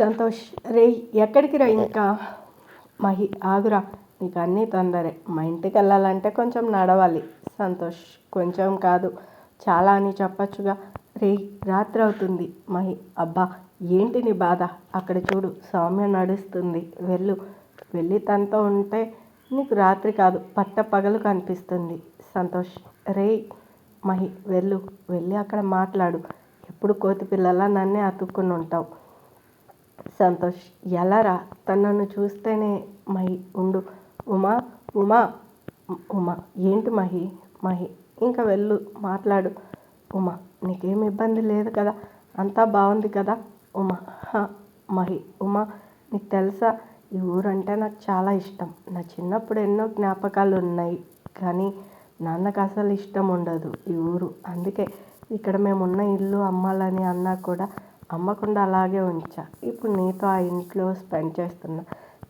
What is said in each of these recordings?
సంతోష్ రే ఎక్కడికి రా ఇంకా? మహి ఆగురా నీకు అన్నీ తొందరే. మా ఇంటికి వెళ్ళాలంటే కొంచెం నడవాలి. సంతోష్ కొంచెం కాదు. చాలా అని చెప్పచ్చుగా. రే రాత్రి అవుతుంది. మహి అబ్బా ఏంటి నీ బాధ? అక్కడ చూడు సౌమ్య నడుస్తుంది. వెళ్ళు. వెళ్ళి తనతో ఉంటే నీకు రాత్రి కాదు పట్ట పగలు కనిపిస్తుంది. సంతోష్ రే మహి వెళ్ళు. వెళ్ళి అక్కడ మాట్లాడు. ఎప్పుడు కోతి పిల్లలా నన్నే అతుక్కుని ఉంటావు సంతోష్ ఎలారా? తనను నన్ను చూస్తేనే మహి ఉండు. ఉమా ఉమా ఉమా. ఏంటి మహి? మహి ఇంకా వెళ్ళు మాట్లాడు. ఉమా నీకేం ఇబ్బంది లేదు కదా? అంతా బాగుంది కదా? ఉమా మహి ఉమా నీకు తెలుసా? ఈ ఊరంటే నాకు చాలా ఇష్టం. నా చిన్నప్పుడు ఎన్నో జ్ఞాపకాలు ఉన్నాయి కానీ నాన్నకు అసలు ఇష్టం ఉండదు ఈ ఊరు. అందుకే ఇక్కడ మేమున్న ఇల్లు అమ్మాలని అన్నా కూడా అమ్మకుండా అలాగే ఉంచా. ఇప్పుడు నీతో ఆ ఇంట్లో స్పెండ్ చేస్తున్నా.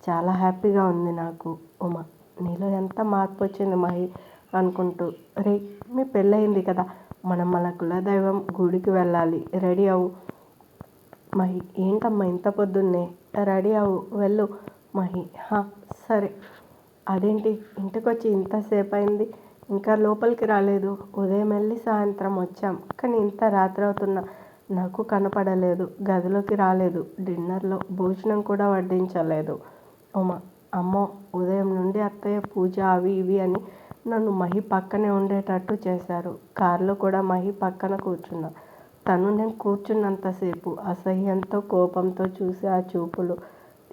చాలా హ్యాపీగా ఉంది నాకు. ఉమా నీలో ఎంత మార్పు వచ్చింది మహి అనుకుంటూ. రే మీ పెళ్ళయింది కదా. మనం మన కులదైవం గుడికి వెళ్ళాలి. రెడీ అవ్వు. మహి ఏంటమ్మా ఇంత పొద్దున్నే? రెడీ అవ్వు. వెళ్ళు. మహి హా సరే. అదేంటి? ఇంటికి వచ్చి ఇంతసేపు అయింది ఇంకా లోపలికి రాలేదు. ఉదయం వెళ్ళి సాయంత్రం వచ్చాం. కానీ ఇంత రాత్రి అవుతున్నా. నాకు కనపడలేదు గదిలోకి రాలేదు డిన్నర్లో భోజనం కూడా వడ్డించలేదు. ఉమా అమ్మో ఉదయం నుండి అత్తయ్య పూజ అవి ఇవి అని నన్ను మహి పక్కనే ఉండేటట్టు చేశారు. కారులో కూడా మహి పక్కన కూర్చున్నా. తను నేను కూర్చున్నంతసేపు అసహ్యంతో కోపంతో చూసి ఆ చూపులు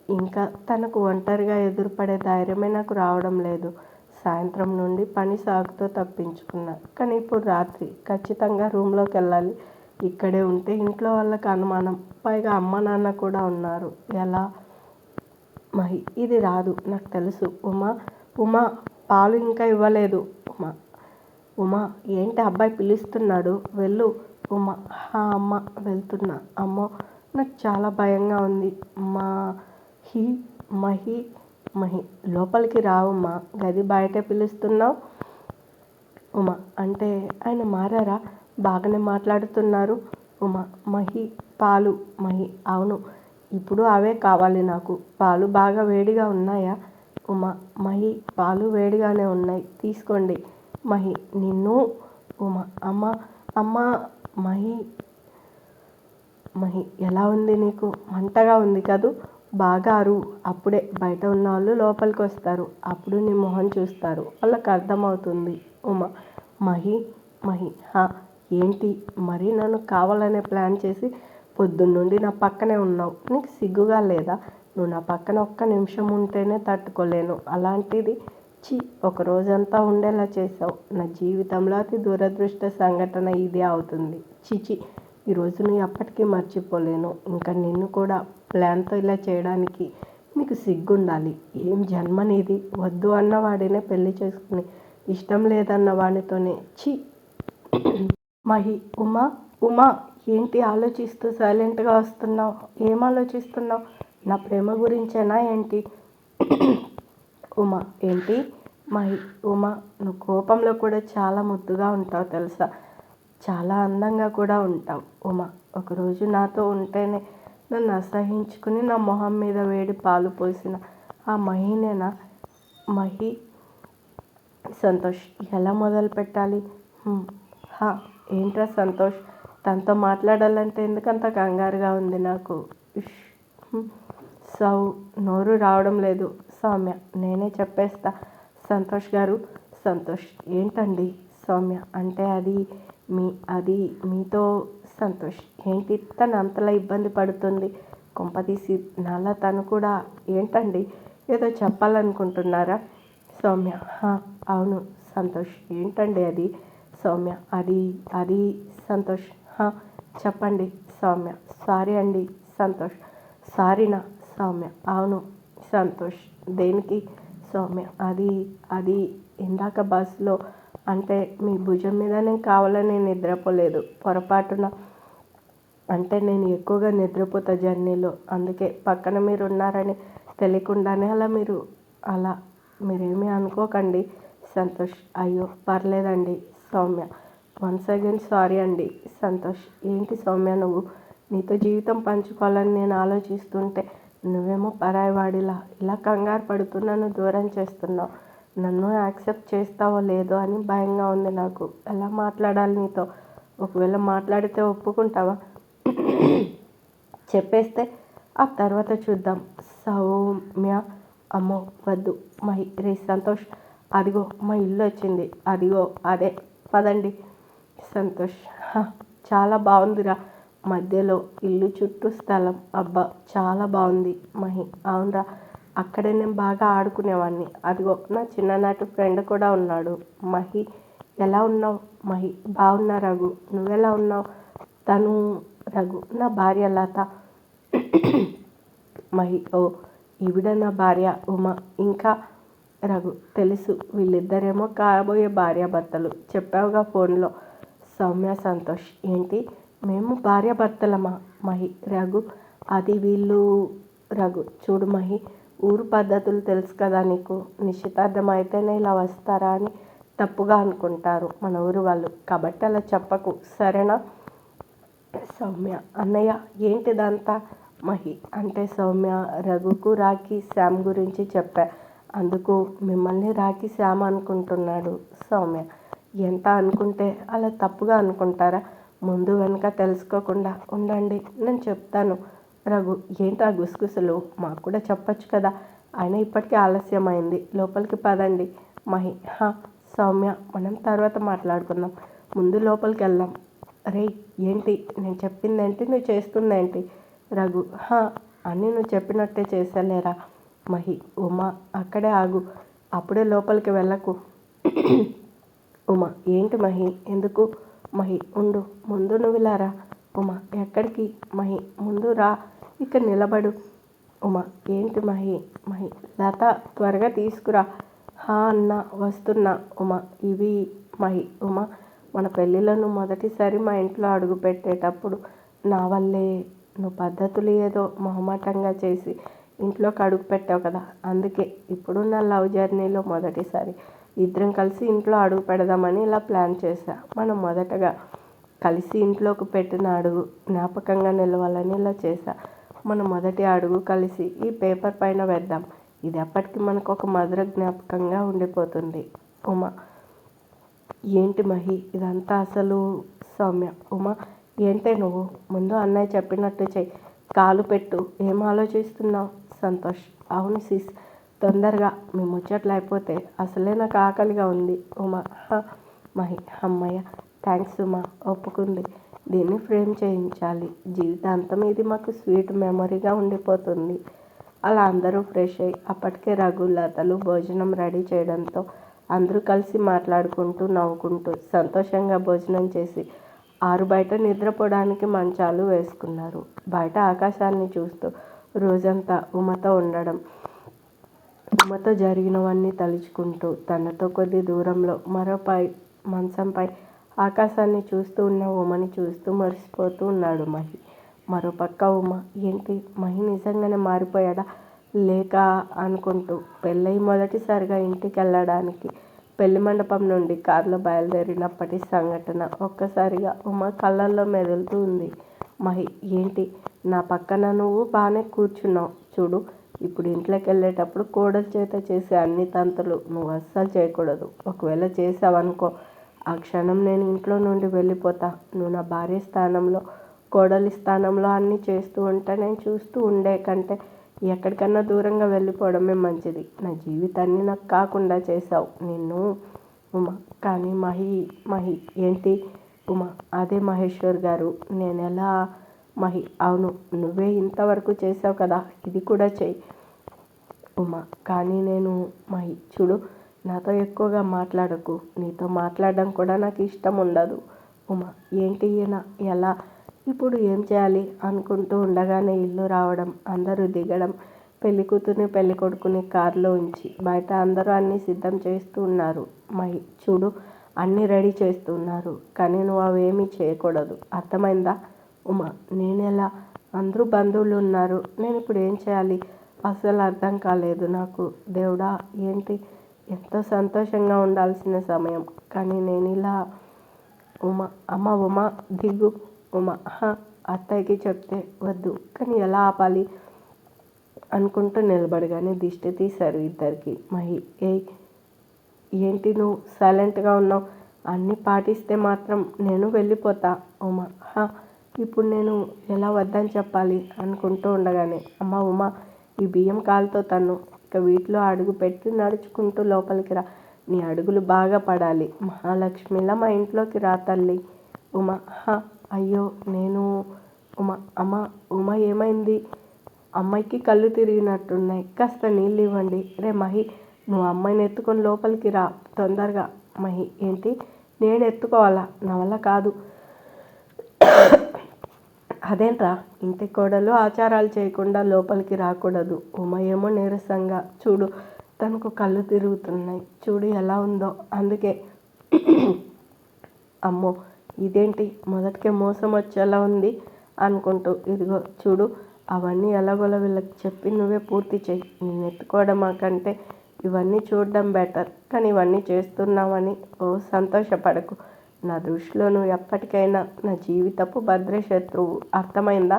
ఇంకా తనకు ఒంటరిగా ఎదురుపడే ధైర్యమే నాకు రావడం లేదు. సాయంత్రం నుండి పని సాగుతో తప్పించుకున్నా. కానీ ఇప్పుడు రాత్రి ఖచ్చితంగా రూమ్లోకి వెళ్ళాలి. ఇక్కడే ఉంటే ఇంట్లో వాళ్ళకి అనుమానం. పైగా అమ్మ నాన్న కూడా ఉన్నారు. ఎలా? మహి ఇది రాదు నాకు తెలుసు. ఉమా ఉమా పాలు ఇంకా ఇవ్వలేదు. ఉమా ఉమా ఏంటి అబ్బాయి పిలుస్తున్నాడు? వెళ్ళు ఉమా. హా అమ్మ వెళ్తున్నా. అమ్మో నాకు చాలా భయంగా ఉంది. మా హి మహి మహి లోపలికి రావమ్మా గది బయటే పిలుస్తున్నావు? ఉమా అంటే ఆయన మారారా? బాగానే మాట్లాడుతున్నారు. ఉమా మహి పాలు మహి అవును ఇప్పుడు అవే కావాలి నాకు. పాలు బాగా వేడిగా ఉన్నాయా? ఉమా మహి పాలు వేడిగానే ఉన్నాయి. తీసుకోండి. మహి నిన్ను ఉమా అమ్మ అమ్మ మహి మహి ఎలా ఉంది నీకు? మంటగా ఉంది కదూ? బాగా అరువు అప్పుడే బయట ఉన్న వాళ్ళు లోపలికి వస్తారు. అప్పుడు నీ మొహం చూస్తారు. వాళ్ళకి అర్థమవుతుంది. ఉమా మహి మహి హా ఏంటి మరీ నన్ను కావాలనే ప్లాన్ చేసి పొద్దున్నుండి నా పక్కనే ఉన్నావు. నీకు సిగ్గుగా లేదా? నువ్వు నా పక్కన ఒక్క నిమిషం ఉంటేనే తట్టుకోలేను. అలాంటిది చి ఒక రోజంతా ఉండేలా చేసావు నా జీవితంలో అతి దురదృష్ట సంఘటన ఇదే అవుతుంది. చిచి ఈరోజు నువ్వు ఎప్పటికీ మర్చిపోలేను. ఇంకా నిన్ను కూడా ప్లాన్తో ఇలా చేయడానికి మీకు సిగ్గుండాలి. ఏం జన్మనేది? వద్దు అన్న వాడినే పెళ్ళి చేసుకుని ఇష్టం లేదన్న వాడితోనే చి మహి ఉమా ఉమా ఏంటి ఆలోచిస్తూ సైలెంట్గా వస్తున్నావు? ఏం ఆలోచిస్తున్నావు? నా ప్రేమ గురించేనా ఏంటి? ఉమా ఏంటి? మహి ఉమా నువ్వు కోపంలో కూడా చాలా ముద్దుగా ఉంటావు తెలుసా? చాలా అందంగా కూడా ఉంటావు. ఉమా ఒకరోజు నాతో ఉంటేనే నన్ను అసహించుకుని నా మొహం మీద వేడి పాలు పోసిన ఆ మహినేనా? మహి సంతోష్ ఎలా మొదలు పెట్టాలి హా ఏంట్రా సంతోష్? తనతో మాట్లాడాలంటే ఎందుకంత కంగారుగా ఉంది నాకు? ఇష్, సౌ నోరు రావడం లేదు. సౌమ్య నేనే చెప్పేస్తా. సంతోష్ గారు సంతోష్ ఏంటండి సౌమ్య? అంటే అది మీ అది మీతో సంతోష్. ఏంటి తను అంతలా ఇబ్బంది పడుతుంది? కొంపతీసి నాలా తను కూడా ఏంటండి? ఏదో చెప్పాలనుకుంటున్నారా? సౌమ్య అవును సంతోష్. ఏంటండి అది? సౌమ్య. అది అది సంతోష్. చెప్పండి సౌమ్య. సారీ అండి సంతోష్. సారీనా సౌమ్య? అవును సంతోష్. దేనికి? సౌమ్య. అది అది ఇందాక బస్సులో అంటే మీ భుజం మీద నేను కావాలని నిద్రపోలేదు. పొరపాటున అంటే నేను ఎక్కువగా నిద్రపోతా జర్నీలో. అందుకే పక్కన మీరు ఉన్నారని తెలియకుండానే అలా మీరు అలా మీరేమీ అనుకోకండి సంతోష్. అయ్యో పర్లేదండి సౌమ్య. వన్స్ అగైన్ సారీ అండి. సంతోష్ ఏంటి సౌమ్య నువ్వు? నీతో జీవితం పంచుకోవాలని నేను ఆలోచిస్తుంటే నువ్వేమో పరాయివాడిలా ఇలా కంగారు పడుతూ నన్ను దూరం చేస్తున్నావు. నన్ను యాక్సెప్ట్ చేస్తావో లేదో అని భయంగా ఉంది నాకు. ఎలా మాట్లాడాలి నీతో? ఒకవేళ మాట్లాడితే ఒప్పుకుంటావా? చెప్పేస్తే ఆ తర్వాత చూద్దాం. సౌమ్య అమ్మో వద్దు. మై రే సంతోష్ అదిగో మా ఇల్లు వచ్చింది. అదిగో అదే. పదండి. సంతోష్. చాలా బాగుందిరా మధ్యలో ఇల్లు చుట్టూ స్థలం. అబ్బా చాలా బాగుంది మహి అవునరా. అక్కడే నేను బాగా ఆడుకునేవాడిని. అదిగో నా చిన్ననాటి ఫ్రెండ్ కూడా ఉన్నాడు. మహి ఎలా ఉన్నావు? మహి బాగున్నా రఘు. నువ్వెలా ఉన్నావు? తను రఘు నా భార్య లత. మహి ఓ ఈవిడ నా భార్య ఉమ. ఇంకా రఘు తెలుసు. వీళ్ళిద్దరేమో కాబోయే భార్యాభర్తలు. చెప్పావుగా ఫోన్లో. సౌమ్య సంతోష్. ఏంటి? మేము భార్యాభర్తలమా? మహి రఘు. అది వీళ్ళు రఘు. చూడు మహి ఊరు పద్ధతులు తెలుసు కదా నీకు. నిశ్చితార్థం అయితేనే ఇలా వస్తారా అని తప్పుగా అనుకుంటారు మన ఊరు వాళ్ళు. కాబట్టి అలా చెప్పకు. సరేనా? సౌమ్య అన్నయ్య ఏంటిదంతా? మహి అంటే సౌమ్య రఘుకు రాఖీ శ్యామ్ గురించి చెప్పా. అందుకు మిమ్మల్ని రాఖీ శ్యామ అనుకుంటున్నాడు సౌమ్య. ఎంత అనుకుంటే అలా తప్పుగా అనుకుంటారా? ముందు వెనుక తెలుసుకోకుండా ఉండండి నేను చెప్తాను. రఘు ఏంటా గుసగుసలు? మాకు కూడా చెప్పొచ్చు కదా. అయినా ఇప్పటికీ ఆలస్యమైంది. లోపలికి పదండి. మహి హా సౌమ్య మనం తర్వాత మాట్లాడుకుందాం. ముందు లోపలికి వెళ్దాం. రే ఏంటి? నేను చెప్పింది ఏంటి నువ్వు చేస్తుంది ఏంటి రఘు హా అన్నీ నువ్వు చెప్పినట్టే చేసలేరా మహి ఉమా అక్కడే ఆగు. అప్పుడే లోపలికి వెళ్ళకు. ఉమా ఏంటి మహి? ఎందుకు? మహి ఉండు. ముందు నువ్వు ఇలా రా. ఉమా ఎక్కడికి? మహి ముందు రా. ఇక్కడ నిలబడు. ఉమా ఏంటి మహి? మహి లత త్వరగా తీసుకురా. హా అన్న వస్తున్నా. ఉమా ఇవి మహి ఉమా మన పెళ్ళిళ్ళను మొదటిసారి మా ఇంట్లో అడుగు పెట్టేటప్పుడు నా వల్లే నువ్వు పద్ధతులు ఏదో మొహమాటంగా చేసి ఇంట్లోకి అడుగు పెట్టావు కదా అందుకే ఇప్పుడున్న లవ్ జర్నీలో మొదటిసారి ఇద్దరం కలిసి ఇంట్లో అడుగు పెడదామని ఇలా ప్లాన్ చేశా. మనం మొదటగా కలిసి ఇంట్లోకి పెట్టిన అడుగు జ్ఞాపకంగా నిలవాలని ఇలా చేశా. మన మొదటి అడుగు కలిసి ఈ పేపర్ పైన వేద్దాం. ఇది ఎప్పటికీ మనకు ఒక మధుర జ్ఞాపకంగా ఉండిపోతుంది. ఉమా ఏంటి మహి? ఇదంతా అసలు సౌమ్య. ఉమా ఏంటే నువ్వు? ముందు అన్నయ్య చెప్పినట్టు చెయ్యి కాలు పెట్టు. ఏం ఆలోచిస్తున్నావు? సంతోష్. అవును సిస్ తొందరగా మీ ముచ్చట్లు అయిపోతే అసలే నాకు ఆకలిగా ఉంది. ఉమా "హ, మహి అమ్మయ్య థ్యాంక్స్ ఉమా ఒప్పుకుంది. దీన్ని ఫ్రేమ్ చేయించాలి. జీవితాంతం ఇది మాకు స్వీట్ మెమరీగా ఉండిపోతుంది. అలా అందరూ ఫ్రెష్ అయ్యి అప్పటికే రఘు లతలు భోజనం రెడీ చేయడంతో అందరూ కలిసి మాట్లాడుకుంటూ నవ్వుకుంటూ సంతోషంగా భోజనం చేసి ఆరు బయట నిద్రపోవడానికి మంచాలు వేసుకున్నారు. బయట ఆకాశాన్ని చూస్తూ రోజంతా ఉమతో ఉండడం. ఉమతో జరిగినవన్నీ తలుచుకుంటూ తనతో కొద్ది దూరంలో మరోపై మంచంపై ఆకాశాన్ని చూస్తూ ఉన్న ఉమని చూస్తూ మరిసిపోతూ ఉన్నాడు మహి. మరోపక్క ఉమ ఏంటి? మహి నిజంగానే మారిపోయాడా? లేక? అనుకుంటూ పెళ్ళై మొదటిసారిగా ఇంటికి వెళ్ళడానికి పెళ్ళి మండపం నుండి కారులో బయలుదేరినప్పటి సంఘటన ఒక్కసారిగా ఉమ కళ్ళల్లో మెదులుతూ ఉంది. మహి ఏంటి? నా పక్కన నువ్వు బాగానే కూర్చున్నావు. చూడు ఇప్పుడు ఇంట్లోకి వెళ్ళేటప్పుడు కోడల చేత చేసే అన్ని తంతులు నువ్వు అస్సలు చేయకూడదు. ఒకవేళ చేసావనుకో ఆ క్షణం నేను ఇంట్లో నుండి వెళ్ళిపోతా. నువ్వు నా భార్య స్థానంలో కోడలి స్థానంలో అన్నీ చేస్తూ ఉంటా నేను చూస్తూ ఉండే కంటే ఎక్కడికన్నా దూరంగా వెళ్ళిపోవడమే మంచిది. నా జీవితాన్ని నాకు కాకుండా చేసావు నిన్ను ఉమా కానీ మహి మహి ఏంటి? ఉమా అదే మహేశ్వర్ గారు. నేను ఎలా మహి? అవును నువ్వే ఇంతవరకు చేసావు కదా ఇది కూడా చెయ్యి ఉమా కానీ నేను మహి చూడు నాతో ఎక్కువగా మాట్లాడకు. నీతో మాట్లాడడం కూడా నాకు ఇష్టం ఉండదు. ఉమా ఏంటి ఈయన? ఎలా ఇప్పుడు ఏం చేయాలి? అనుకుంటూ ఉండగానే ఇల్లు రావడం అందరూ దిగడం పెళ్ళి కూతుర్ని పెళ్ళి కొడుకుని కారులో ఉంచి బయట అందరూ అన్నీ సిద్ధం చేస్తూ ఉన్నారు. మహి చూడు అన్నీ రెడీ చేస్తున్నారు. కానీ నువ్వు అవేమీ చేయకూడదు. అర్థమైందా? ఉమా నేనెలా? అందరూ బంధువులు ఉన్నారు. నేను ఇప్పుడు ఏం చేయాలి? అసలు అర్థం కాలేదు నాకు. దేవుడా ఏంటి? ఎంతో సంతోషంగా ఉండాల్సిన సమయం. కానీ నేను ఇలా ఉమా అమ్మ ఉమా దిగు. ఉమ అత్తయ్యకి చెప్తే వద్దు. కానీ ఎలా ఆపాలి అనుకుంటూ నిలబడగానే దిష్టి తీశారు ఇద్దరికి. మహి ఏ ఏంటి నువ్వు సైలెంట్గా ఉన్నావు? అన్నీ పాటిస్తే మాత్రం నేను వెళ్ళిపోతా. ఉమా హా ఇప్పుడు నేను ఎలా వద్దని చెప్పాలి అనుకుంటూ ఉండగానే అమ్మ ఉమా ఈ బియ్యం కాలుతో తను ఇక వీటిలో అడుగు పెట్టి నడుచుకుంటూ లోపలికి రా. నీ అడుగులు బాగా పడాలి. మహాలక్ష్మిలా మా ఇంట్లోకి రా తల్లి. ఉమా హా అయ్యో నేను ఉమా అమ్మ ఉమ ఏమైంది? అమ్మాయికి కళ్ళు తిరిగినట్టున్నాయి. కాస్త నీళ్ళు ఇవ్వండి రే మహి నువ్వు అమ్మాయిని ఎత్తుకొని లోపలికి రా. తొందరగా. మహి ఏంటి? నేను ఎత్తుకోవాలా? నా వల్ల కాదు. అదేంట్రా? ఇంటి కోడలు ఆచారాలు చేయకుండా లోపలికి రాకూడదు. ఉమ ఏమో నీరసంగా. చూడు తనకు కళ్ళు తిరుగుతున్నాయి. చూడు ఎలా ఉందో. అందుకే అమ్మో ఇదేంటి? మొదటికే మోసం వచ్చేలా ఉంది అనుకుంటూ ఇదిగో చూడు అవన్నీ ఎలాగోలా వీళ్ళకి చెప్పి నువ్వే పూర్తి చేయి నేను ఎత్తుకోవడం మాకంటే ఇవన్నీ చూడడం బెటర్. కానీ ఇవన్నీ చేస్తున్నావని ఓ సంతోషపడకు. నా దృష్టిలో నువ్వు ఎప్పటికైనా నా జీవితపు భద్రశత్రువు. అర్థమైందా?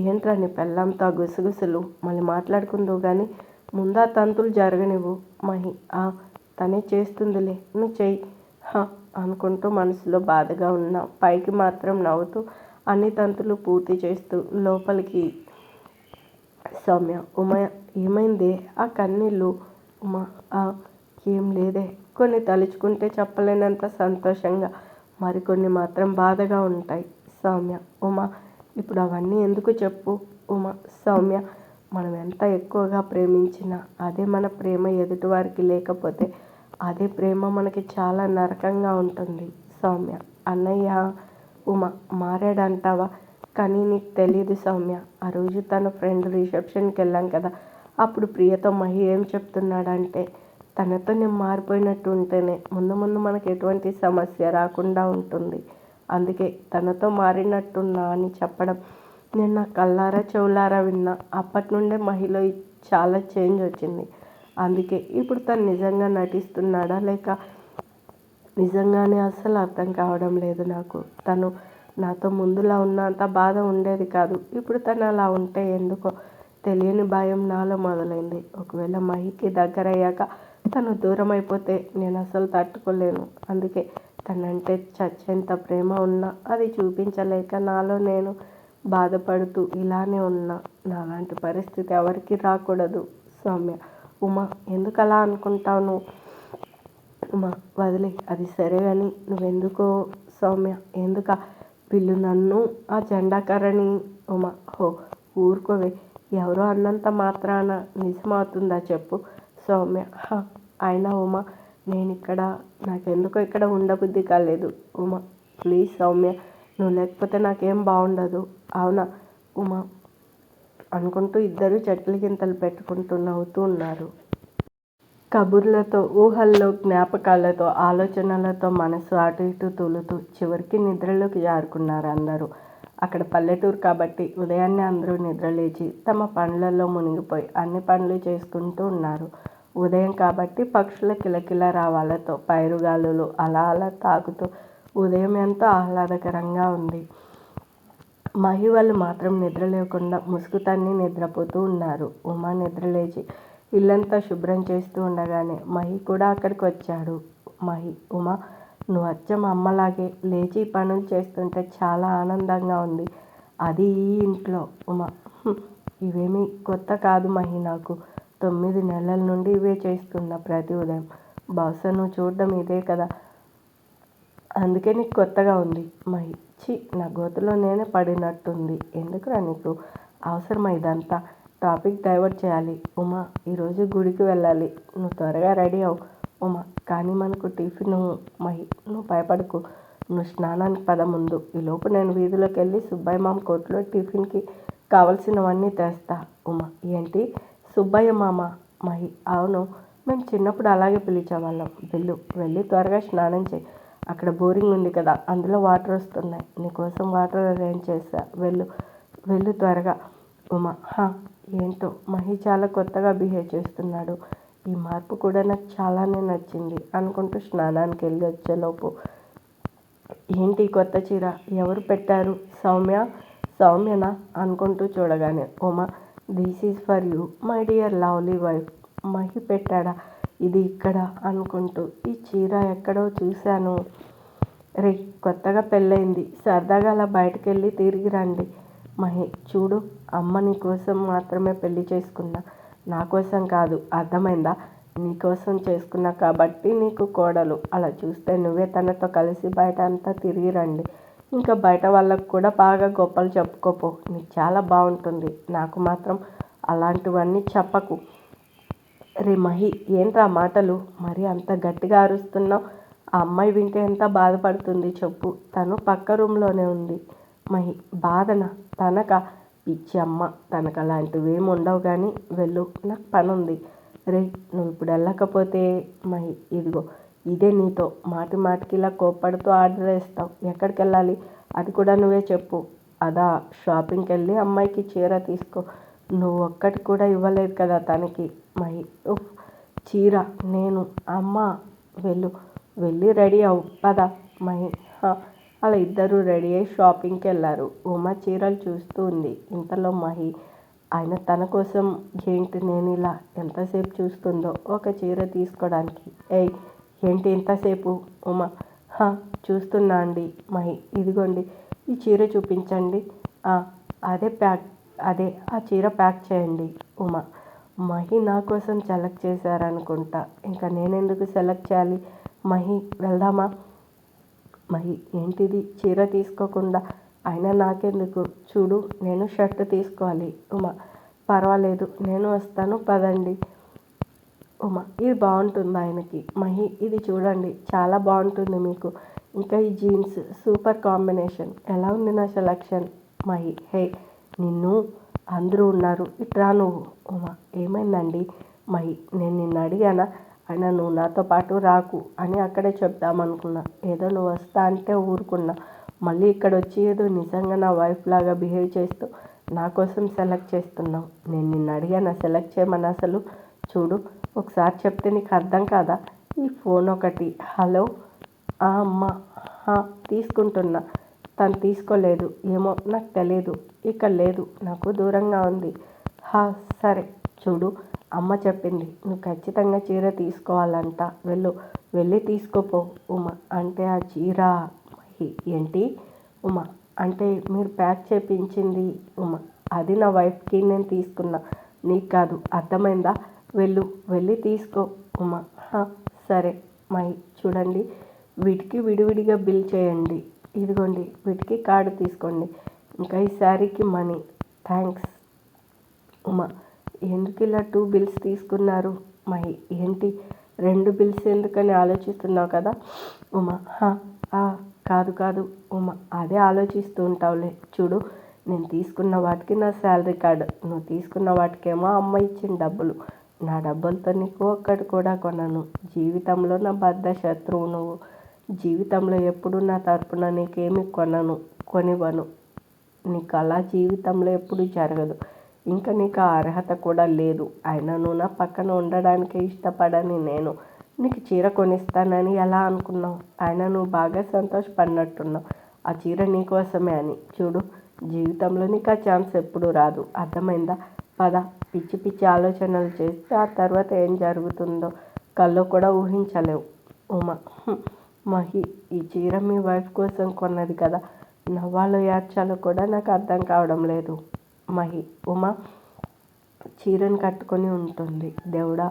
ఏంట్రా నీ పెళ్ళంతో గుసగుసలు? మళ్ళీ మాట్లాడుకుందువు కానీ ముందా తంతులు జరగనివ్వు. మహి ఆ తనే చేస్తుందిలే. నువ్వు చెయ్యి. హ అనుకుంటూ మనసులో బాధగా ఉన్నా పైకి మాత్రం నవ్వుతూ అన్ని తంతులు పూర్తి చేస్తూ లోపలికి సౌమ్య ఉమ ఏమైందే? ఆ కన్నీళ్ళు ఉమ ఆ ఏం లేదే కొన్ని తలుచుకుంటే చెప్పలేనంత సంతోషంగా మరికొన్ని మాత్రం బాధగా ఉంటాయి. సౌమ్య ఉమ ఇప్పుడు అవన్నీ ఎందుకు చెప్పు ఉమ సౌమ్య మనం ఎంత ఎక్కువగా ప్రేమించినా అదే మన ప్రేమ ఎదుటివారికి లేకపోతే అదే ప్రేమ మనకి చాలా నరకంగా ఉంటుంది. సౌమ్య అన్నయ్య ఉమ మారాడంటావా? కానీ నీకు తెలియదు సౌమ్య. ఆ రోజు తన ఫ్రెండ్ రిసెప్షన్కి వెళ్ళాం కదా. అప్పుడు ప్రియతో మహి ఏం చెప్తున్నాడంటే తనతో నేను మారిపోయినట్టు ఉంటేనే ముందు ముందు మనకు ఎటువంటి సమస్య రాకుండా ఉంటుంది. అందుకే తనతో మారినట్టున్నా అని చెప్పడం. నేను నా కళ్ళారా చెవులారా విన్నా. అప్పటి నుండే మహిళ చాలా చేంజ్ వచ్చింది. అందుకే ఇప్పుడు తను నిజంగా నటిస్తున్నాడా లేక నిజంగానే అస్సలు అర్థం కావడం లేదు నాకు. తను నాతో ముందులా ఉన్నంత బాధ ఉండేది కాదు. ఇప్పుడు తను అలా ఉంటే ఎందుకో తెలియని భయం నాలో మొదలైంది. ఒకవేళ మహికి దగ్గరయ్యాక తను దూరం అయిపోతే నేను అసలు తట్టుకోలేను. అందుకే తనంటే చచ్చేంత ప్రేమ ఉన్నా అది చూపించలేక నాలో నేను బాధపడుతూ ఇలానే ఉన్నా. నాలాంటి పరిస్థితి ఎవరికి రాకూడదు సౌమ్య. ఉమా ఎందుకు అలా అనుకుంటావు నువ్వు? ఉమా వదిలే అది సరే కానీ నువ్వెందుకో సౌమ్య ఎందుక? వీళ్ళు నన్ను ఆ జెండాకర్రని ఉమా హో ఊరుకోవే. ఎవరో అన్నంత మాత్రాన నిజమవుతుందా చెప్పు సౌమ్య. అయినా ఉమా నేను ఇక్కడ నాకెందుకో ఇక్కడ ఉండబుద్ధి కాలేదు ఉమా ప్లీజ్ సౌమ్య నువ్వు లేకపోతే నాకేం బాగుండదు అవునా ఉమా అనుకుంటూ ఇద్దరు చెట్ల గింతలు పెట్టుకుంటూ నవ్వుతూ ఉన్నారు. కబుర్లతో ఊహల్లో జ్ఞాపకాలతో ఆలోచనలతో మనసు అటు ఇటు తూలుతూ చివరికి నిద్రలోకి జారుకున్నారు అందరూ. అక్కడ పల్లెటూరు కాబట్టి ఉదయాన్నే అందరూ నిద్రలేచి తమ పనులలో మునిగిపోయి అన్ని పనులు చేసుకుంటూ ఉన్నారు. ఉదయం కాబట్టి పక్షుల కిలకిల రావాలతో పైరుగాలులు అలా అలా తాకుతూ ఉదయం ఎంతో ఆహ్లాదకరంగా ఉంది. మహి వాళ్ళు మాత్రం నిద్ర లేకుండా ముసుగుతాన్ని నిద్రపోతూ ఉన్నారు. ఉమా నిద్రలేచి ఇల్లంతా శుభ్రం చేస్తూ ఉండగానే మహి కూడా అక్కడికి వచ్చాడు. మహి ఉమా నువ్వు అచ్చం అమ్మలాగే లేచి పనులు చేస్తుంటే చాలా ఆనందంగా ఉంది. అది ఈ ఇంట్లో. ఉమా ఇవేమీ కొత్త కాదు మహి నాకు. తొమ్మిది నెలల నుండి ఇవే చేస్తున్నా ప్రతి ఉదయం. బహుశా నువ్వు చూడడం ఇదే కదా. అందుకే నీకు కొత్తగా ఉంది. మహి చి నా గోతిలో నేనే పడినట్టుంది. ఎందుకురా నీకు అవసరమా ఇదంతా? టాపిక్ డైవర్ట్ చేయాలి. ఉమా ఈరోజు గుడికి వెళ్ళాలి. నువ్వు త్వరగా రెడీ అవు ఉమా కానీ మనకు టిఫిన్ మహి నువ్వు భయపడకు. నువ్వు స్నానానికి పద ముందు. ఈలోపు నేను వీధిలోకి వెళ్ళి సుబ్బయ్య మామ కొట్లో టిఫిన్కి కావలసినవన్నీ తెస్తా. ఉమా ఏంటి? సుబ్బయ్య మామ మహి అవును. మేము చిన్నప్పుడు అలాగే పిలిచేవాళ్ళం. వెళ్ళు వెళ్ళి త్వరగా స్నానం చేయి. అక్కడ బోరింగ్ ఉంది కదా అందులో వాటర్ వస్తున్నాయి. నీకోసం వాటర్ అరేంజ్ చేస్తా వెళ్ళు వెళ్ళు త్వరగా. ఉమా హా ఏంటో? మహి చాలా కొత్తగా బిహేవ్ చేస్తున్నాడు. ఈ మార్పు కూడా నాకు చాలానే నచ్చింది అనుకుంటూ స్నానానికి వెళ్ళి వచ్చేలోపు. ఏంటి కొత్త చీర? ఎవరు పెట్టారు? సౌమ్య? సౌమ్యనా? అనుకుంటూ చూడగానే Uma this is for you my dear lovely wife Mahi పెట్టాడా? ఇది ఇక్కడ అనుకుంటూ ఈ చీర ఎక్కడో చూశాను. రే కొత్తగా పెళ్ళయింది. సరదాగా అలా బయటకు వెళ్ళి తిరిగి రండి. మహి చూడు అమ్మ నీ కోసం మాత్రమే పెళ్ళి చేసుకున్నా. నా కోసం కాదు అర్థమైందా? నీ కోసం చేసుకున్నా కాబట్టి నీకు కోడలు. అలా చూస్తే నువ్వే తనతో కలిసి బయట అంతా తిరిగి రండి. ఇంకా బయట వాళ్ళకు కూడా బాగా గొప్పలు చెప్పుకోపో. నీకు చాలా బాగుంటుంది. నాకు మాత్రం అలాంటివన్నీ చెప్పకు. రే మహి ఏంట్రా మాటలు? మరి అంత గట్టిగా అరుస్తున్నావు? ఆ అమ్మాయి వింటే ఎంత బాధపడుతుంది చెప్పు. తను పక్క రూమ్లోనే ఉంది. మహి బాధన? తనక? పిచ్చి అమ్మ తనకు అలాంటివి ఏమి ఉండవు కానీ వెళ్ళు నాకు పని ఉంది రే నువ్వు ఇప్పుడు వెళ్ళకపోతే మహి ఇదిగో ఇదే నీతో. మాటి మాటికి ఇలా కోప్పడుతూ ఆర్డర్ వేస్తావు. ఎక్కడికి వెళ్ళాలి అది కూడా నువ్వే చెప్పు. అదా షాపింగ్కి వెళ్ళి అమ్మాయికి చీర తీసుకో. నువ్వు ఒక్కటి కూడా ఇవ్వలేదు కదా తనకి. మహి ఉఫ్ చీర నేను అమ్మ వెళ్ళు. వెళ్ళి రెడీ అవు పద. మహి అలా ఇద్దరు రెడీ అయ్యి షాపింగ్కి వెళ్ళారు. ఉమ చీరలు చూస్తూ ఉంది. ఇంతలో మహి ఆయన తన కోసం ఏంటి నేను ఇలా ఎంతసేపు చూస్తుందో ఒక చీర తీసుకోవడానికి ఏయ్ ఏంటి ఎంతసేపు ఉమ చూస్తున్నా అండి. మహి ఇదిగోండి ఈ చీర చూపించండి. అదే ప్యాక్. అదే ఆ చీర ప్యాక్ చేయండి ఉమ. మహి నా కోసం సెలెక్ట్ చేశారనుకుంటా. ఇంకా నేనెందుకు సెలెక్ట్ చేయాలి? మహి వెళ్దామా? మహి ఏంటిది? చీర తీసుకోకుండా అయినా నాకెందుకు? చూడు నేను షర్ట్ తీసుకోవాలి ఉమా. పర్వాలేదు నేను వస్తాను పదండి. ఉమా ఇది బాగుంటుంది ఆయనకి. మహి ఇది చూడండి చాలా బాగుంటుంది మీకు. ఇంకా ఈ జీన్స్ సూపర్ కాంబినేషన్. ఎలా ఉంది నా సెలక్షన్? మహి హే. నిన్ను అందరూ ఉన్నారు. ఇట్రా నువ్వు ఉమా ఏమైందండి? మై నేను నిన్ను అడిగానా? అయినా నువ్వు నాతో పాటు రాకు అని అక్కడే చెప్దామనుకున్నా. ఏదో నువ్వు వస్తా అంటే ఊరుకున్నా. మళ్ళీ ఇక్కడ వచ్చి ఏదో నిజంగా నా వైఫ్ లాగా బిహేవ్ చేస్తూ నా కోసం సెలెక్ట్ చేస్తున్నావు. నేను నిన్ను అడిగానా? సెలెక్ట్ చేయమని అసలు? చూడు ఒకసారి చెప్తే నీకు అర్థం కాదా? ఈ ఫోన్ ఒకటి హలో అమ్మ తీసుకుంటున్నా. తను తీసుకోలేదు. ఏమో నాకు తెలియదు ఇక్కడ లేదు. నాకు దూరంగా ఉంది. హా సరే. చూడు. అమ్మ చెప్పింది. నువ్వు ఖచ్చితంగా చీర తీసుకోవాలంట. వెళ్ళు. వెళ్ళి తీసుకోపో. ఉమ అంటే ఆ చీర. ఏంటి? ఉమ అంటే మీరు ప్యాక్ చేపించింది ఉమ. అది నా వైఫ్కి నేను తీసుకున్నా. నీకు కాదు. అర్థమైందా? వెళ్ళు. వెళ్ళి తీసుకో ఉమ. సరే. మై చూడండి. వీటికి విడివిడిగా బిల్ చేయండి. ఇదిగోండి వీటికి కార్డు తీసుకోండి. ఇంకా ఈ శారీకి మనీ. థ్యాంక్స్. ఉమా ఎందుకు ఇలా టూ బిల్స్ తీసుకున్నారు? మహి ఏంటి? రెండు బిల్స్ ఎందుకని ఆలోచిస్తున్నావు కదా? ఉమా కాదు కాదు. ఉమా అదే ఆలోచిస్తూ ఉంటావులే. చూడు నేను తీసుకున్న వాటికి నా శాలరీ కార్డు. నువ్వు తీసుకున్న వాటికేమో అమ్మ ఇచ్చిన డబ్బులు. నా డబ్బులతో నీకు ఒక్కటి కూడా కొనను. జీవితంలో నా బద్ద శత్రువు నువ్వు. జీవితంలో ఎప్పుడు నా తరపున నీకేమి కొనను కొనివ్వను. నీకు అలా జీవితంలో ఎప్పుడు జరగదు. ఇంకా నీకు ఆ అర్హత కూడా లేదు. అయినా నువ్వు నా పక్కన ఉండడానికే ఇష్టపడని నేను. నీకు చీర కొనిస్తానని ఎలా అనుకున్నావు? అయినా నువ్వు బాగా సంతోషపడినట్టున్నావు. ఆ చీర నీకోసమే అని. చూడు జీవితంలో నీకు ఆ ఛాన్స్ ఎప్పుడు రాదు. అర్థమైందా? పద పిచ్చి పిచ్చి ఆలోచనలు చేస్తే ఆ తర్వాత ఏం జరుగుతుందో కళ్ళు కూడా ఊహించలేవు. ఉమా మహి ఈ చీర మీ వైఫ్ కోసం కొన్నది కదా. నవ్వాలో ఏడ్చాలో కూడా నాకు అర్థం కావడం లేదు. మహి ఉమ చీరను కట్టుకొని ఉంటుంది. దేవుడా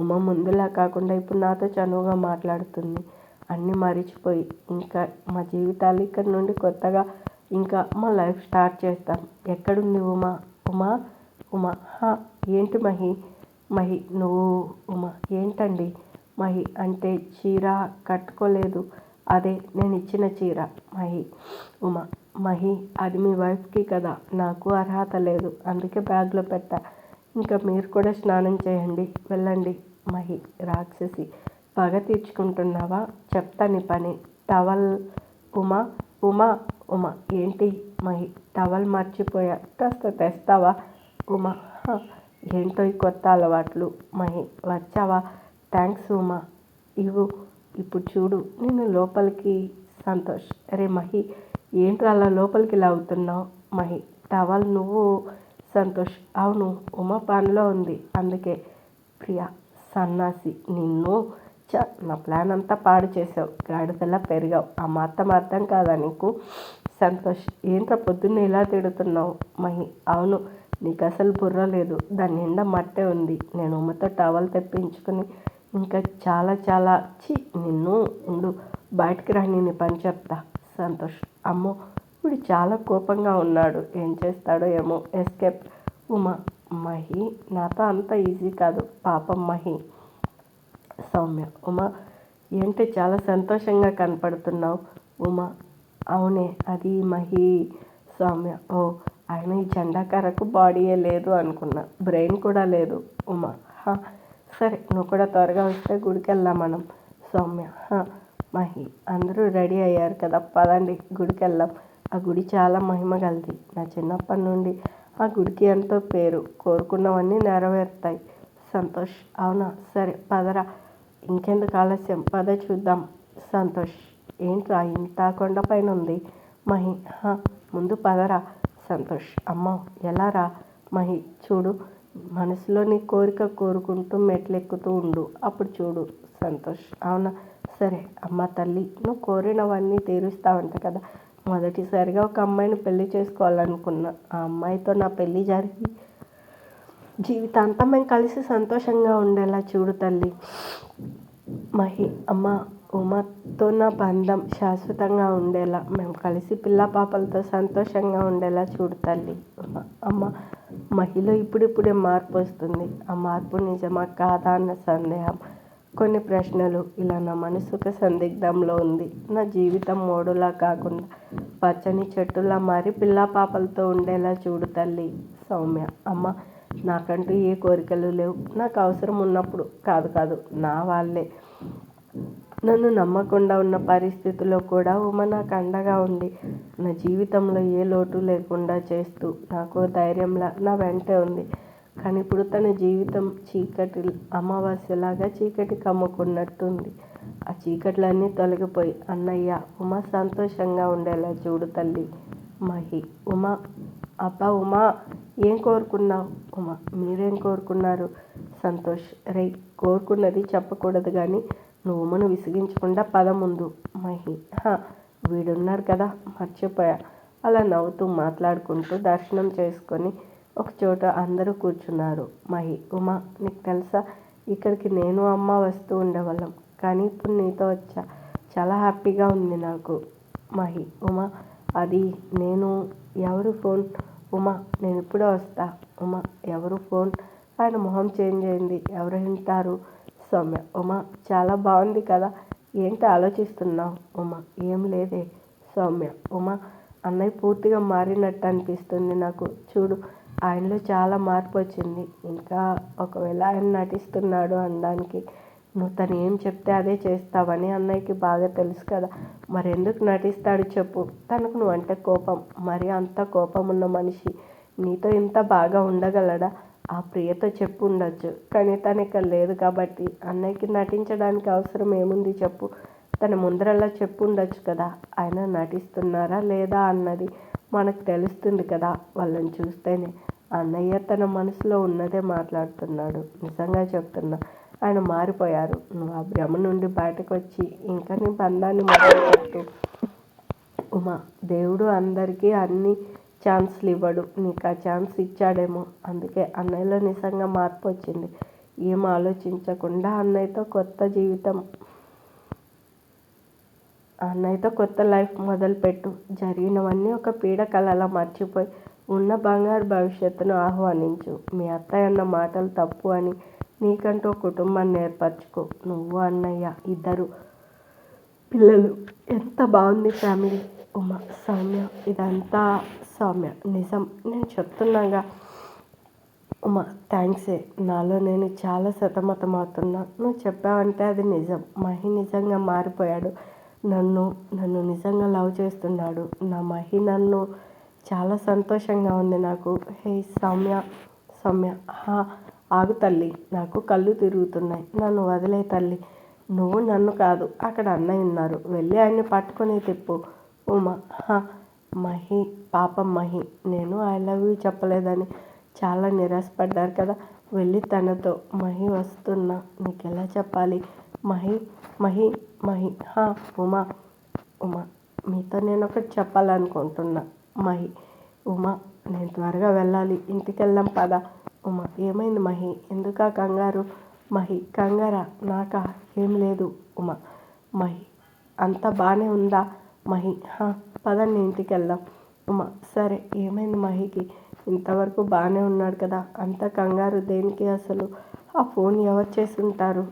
ఉమ ముందులా కాకుండా ఇప్పుడు నాతో చనువుగా మాట్లాడుతుంది. అన్నీ మరిచిపోయి ఇంకా మా జీవితాలు ఇక్కడ నుండి కొత్తగా ఇంకా మా లైఫ్ స్టార్ట్ చేస్తాం. ఎక్కడుంది ఉమా? ఉమా ఉమా హా ఏంటి మహి? మహి నువ్వు ఉమా ఏంటండి? మహి. అంటే చీర కట్టుకోలేదు. అదే నేను ఇచ్చిన చీర మహి. ఉమా. మహి అది మీ వైఫ్కి కదా. నాకు అర్హత లేదు. అందుకే బ్యాగ్లో పెట్టా. ఇంకా మీరు కూడా స్నానం చేయండి. వెళ్ళండి మహి రాక్షసి. పగ తీర్చుకుంటున్నావా? చెప్తా నీ పని. టవల్. ఉమా. ఉమా. ఉమా. ఏంటి మహి? టవల్ మర్చిపోయా. కాస్త తెస్తావా? ఉమా. ఏంటో ఈ కొత్త అలవాట్లు మహి. వచ్చావా? థ్యాంక్స్ ఉమా. ఇవ్వు. ఇప్పుడు చూడు. నేను లోపలికి సంతోష్. అరే మహి ఏంట్రా అలా లోపలికి లాగుతున్నావు? మహి టవల్ నువ్వు సంతోష్. అవును ఉమా పనిలో ఉంది. అందుకే ప్రియా సన్నాసి నిన్ను చ నా ప్లాన్ అంతా పాడు చేసావు. గాడిదలా పెరిగావు. ఆ మాత్రం అర్థం కాదా నీకు? సంతోష్ ఏంట్రా పొద్దున్నే ఇలా తిడుతున్నావు? మహి అవును నీకు అసలు బుర్ర లేదు. దాని నిండా మట్టే ఉంది. నేను ఉమ్మతో టవల్ తెప్పించుకుని ఇంకా చాలా చాలా. చి నిన్ను ఉండు. బయటికి రా నేను పని చెప్తా. సంతోష్. అమ్మో వీడు చాలా కోపంగా ఉన్నాడు. ఏం చేస్తాడో ఏమో. ఎస్కేప్. ఉమా మహి నాతో అంత ఈజీ కాదు. పాపం మహి. సౌమ్య. ఉమా ఏంటి చాలా సంతోషంగా కనపడుతున్నావు? ఉమా అవునే అది మహి. సౌమ్య. ఓ ఆయన ఈ జెండాకారకు బాడీయే లేదు అనుకున్నా. బ్రెయిన్ కూడా లేదు. ఉమా హా. సరే నువ్వు కూడా త్వరగా వస్తే గుడికి వెళ్దాం మనం. సౌమ్య మహి అందరూ రెడీ అయ్యారు కదా పదండి గుడికి వెళ్దాం ఆ గుడి చాలా మహిమ కలిది. నా చిన్నప్పటి నుండి ఆ గుడికి ఎంతో పేరు. కోరుకున్నవన్నీ నెరవేరుతాయి. సంతోష్ అవునా? సరే పదరా. ఇంకెందుకు ఆలస్యం? పద చూద్దాం. సంతోష్ ఏంట్రా ఇంత కొండపైన ఉంది? మహి ముందు పదరా. సంతోష్ అమ్మ ఎలా రా? మహి చూడు. మనసులో నీ కోరిక కోరుకుంటూ మెట్లెక్కుతూ ఉండు. అప్పుడు చూడు సంతోష్. అవునా? సరే. అమ్మ తల్లి నువ్వు కోరినవన్నీ తీరుస్తావంట కదా. మొదటిసారిగా ఒక అమ్మాయిని పెళ్ళి చేసుకోవాలనుకున్నా. ఆ అమ్మాయితో నా పెళ్ళి జరిగి జీవితాంతం మేము కలిసి సంతోషంగా ఉండేలా చూడు తల్లి. మహి అమ్మ ఉమతో నా బంధం శాశ్వతంగా ఉండేలా. మేము కలిసి పిల్ల పాపలతో సంతోషంగా ఉండేలా చూడు తల్లి. ఉమ అమ్మ మహిళ ఇప్పుడిప్పుడే మార్పు వస్తుంది. ఆ మార్పు నిజమా కాదా అన్న సందేహం. కొన్ని ప్రశ్నలు. ఇలా నా మనసుకు సందిగ్ధంలో ఉంది. నా జీవితం మోడులా కాకుండా పచ్చని చెట్టులా మారి పిల్ల పాపలతో ఉండేలా చూడు తల్లి. సౌమ్య అమ్మ నాకంటూ ఏ కోరికలు లేవు. నాకు అవసరం ఉన్నప్పుడు కాదు కాదు నా వాళ్ళే. నన్ను నమ్మకుండా ఉన్న పరిస్థితుల్లో కూడా ఉమ నాకు అండగా ఉండి నా జీవితంలో ఏ లోటు లేకుండా చేస్తూ నాకు ధైర్యంలా నా వెంటే ఉంది. కానీ ఇప్పుడు తన జీవితం చీకటి అమావాస్యలాగా చీకటి కమ్ముకున్నట్టుంది. ఆ చీకట్లన్నీ తొలగిపోయి అన్నయ్య ఉమ సంతోషంగా ఉండేలా చూడు తల్లి. మహి ఉమ అబ్బా ఉమా ఏం కోరుకున్నావు? ఉమా మీరేం కోరుకున్నారు? సంతోష్ రై కోరుకున్నది చెప్పకూడదు కానీ నోమును విసిగించకుండా పద ముందు. మహి హా వీడున్నారు కదా మర్చిపోయా. అలా నవ్వుతూ మాట్లాడుకుంటూ దర్శనం చేసుకొని ఒకచోట అందరూ కూర్చున్నారు. మహి ఉమా నీకు తెలుసా ఇక్కడికి నేను అమ్మ వస్తూ ఉండేవాళ్ళం. కానీ ఇప్పుడు నీతో వచ్చా. చాలా హ్యాపీగా ఉంది నాకు. మహి ఉమా అది నేను ఎవరు ఫోన్? ఉమా నేను ఇప్పుడే వస్తా. ఉమా ఎవరు ఫోన్? ఆయన మొహం చేంజ్ అయింది. ఎవరు వింటారు? సౌమ్య ఉమా చాలా బాగుంది కదా ఏంటి ఆలోచిస్తున్నావు? ఉమా ఏం లేదే సౌమ్య ఉమా అన్నయ్య పూర్తిగా మారినట్టు అనిపిస్తుంది నాకు. చూడు ఆయనలో చాలా మార్పు వచ్చింది. ఇంకా ఒకవేళ ఆయన నటిస్తున్నాడు అనడానికి నువ్వు తను ఏం చెప్తే అదే చేస్తావని అన్నయ్యకి బాగా తెలుసు కదా. మరి ఎందుకు నటిస్తాడు చెప్పు. తనకు నువ్వంటే కోపం. మరి అంత కోపం ఉన్న మనిషి నీతో ఇంత బాగా ఉండగలడా? ఆ ప్రియతో చెప్పు ఉండొచ్చు కానీ తను ఇక్కడ లేదు కాబట్టి అన్నయ్యకి నటించడానికి అవసరం ఏముంది చెప్పు. తన ముందరలా చెప్పు ఉండొచ్చు కదా. ఆయన నటిస్తున్నారా లేదా అన్నది మనకు తెలుస్తుంది కదా వాళ్ళని చూస్తేనే. అన్నయ్య తన మనసులో ఉన్నదే మాట్లాడుతున్నాడు. నిజంగా చెప్తున్నా. ఆయన మారిపోయారు. నువ్వు ఆ భ్రమ నుండి బయటకు వచ్చి ఇంకా నీ బంధాన్ని మొదలుపెట్టు. ఉమా దేవుడు అందరికీ అన్ని ఛాన్స్లు ఇవ్వడు నీకు ఆ ఛాన్స్ ఇచ్చాడేమో. అందుకే అన్నయ్యలో నిజంగా మార్పు వచ్చింది. ఏం ఆలోచించకుండా అన్నయ్యతో కొత్త జీవితం అన్నయ్యతో కొత్త లైఫ్ మొదలుపెట్టు. జరిగినవన్నీ ఒక పీడకలలా మర్చిపోయి ఉన్న బంగారు భవిష్యత్తును ఆహ్వానించు. మీ అత్తయ్య అన్న మాటలు తప్పు అని నీకంటూ కుటుంబాన్ని ఏర్పరచుకో. నువ్వు అన్నయ్య ఇద్దరు పిల్లలు. ఎంత బాగుంది ఫ్యామిలీ. ఉమా సౌమ్య ఇదంతా సౌమ్య. నిజం నేను చెప్తున్నాగా. ఉమా థ్యాంక్సే నాలో నేను చాలా సతమతం అవుతున్నా. నువ్వు చెప్పావంటే అది నిజం. మహి నిజంగా మారిపోయాడు. నన్ను నన్ను నిజంగా లవ్ చేస్తున్నాడు. నా మహి నన్ను చాలా సంతోషంగా ఉంది నాకు. హే సౌమ్య సౌమ్య. హా ఆగు తల్లి. నాకు కళ్ళు తిరుగుతున్నాయి. నన్ను వదిలే తల్లి. నువ్వు నన్ను కాదు. అక్కడ అన్నయ్య ఉన్నారు. వెళ్ళి ఆయన్ని పట్టుకొని తిప్పు. ఉమా మహి పాపం మహి నేను ఐ లవ్ యూ చెప్పలేదని చాలా నిరాశపడ్డారు కదా. వెళ్ళి తనతో మహి వస్తున్నా నీకు ఎలా చెప్పాలి? మహి మహి మహి హా ఉమా ఉమా మీతో నేను ఒకటి చెప్పాలనుకుంటున్నా. మహి ఉమా నేను త్వరగా వెళ్ళాలి ఇంటికి వెళ్దాం పద. ఉమా ఏమైంది మహి? ఎందుకా కంగారు? మహి కంగారా? నాకా? ఏం లేదు ఉమా. మహి అంతా బాగానే ఉందా? మహి పదండి ఇంటికి వెళ్దాం ఉమా సరే ఏమైంది మహికి? ఇంతవరకు బాగానే ఉన్నాడు కదా అంత కంగారు దేనికి అసలు? ఆ ఫోన్ ఎవరు చేసి ఉంటారు?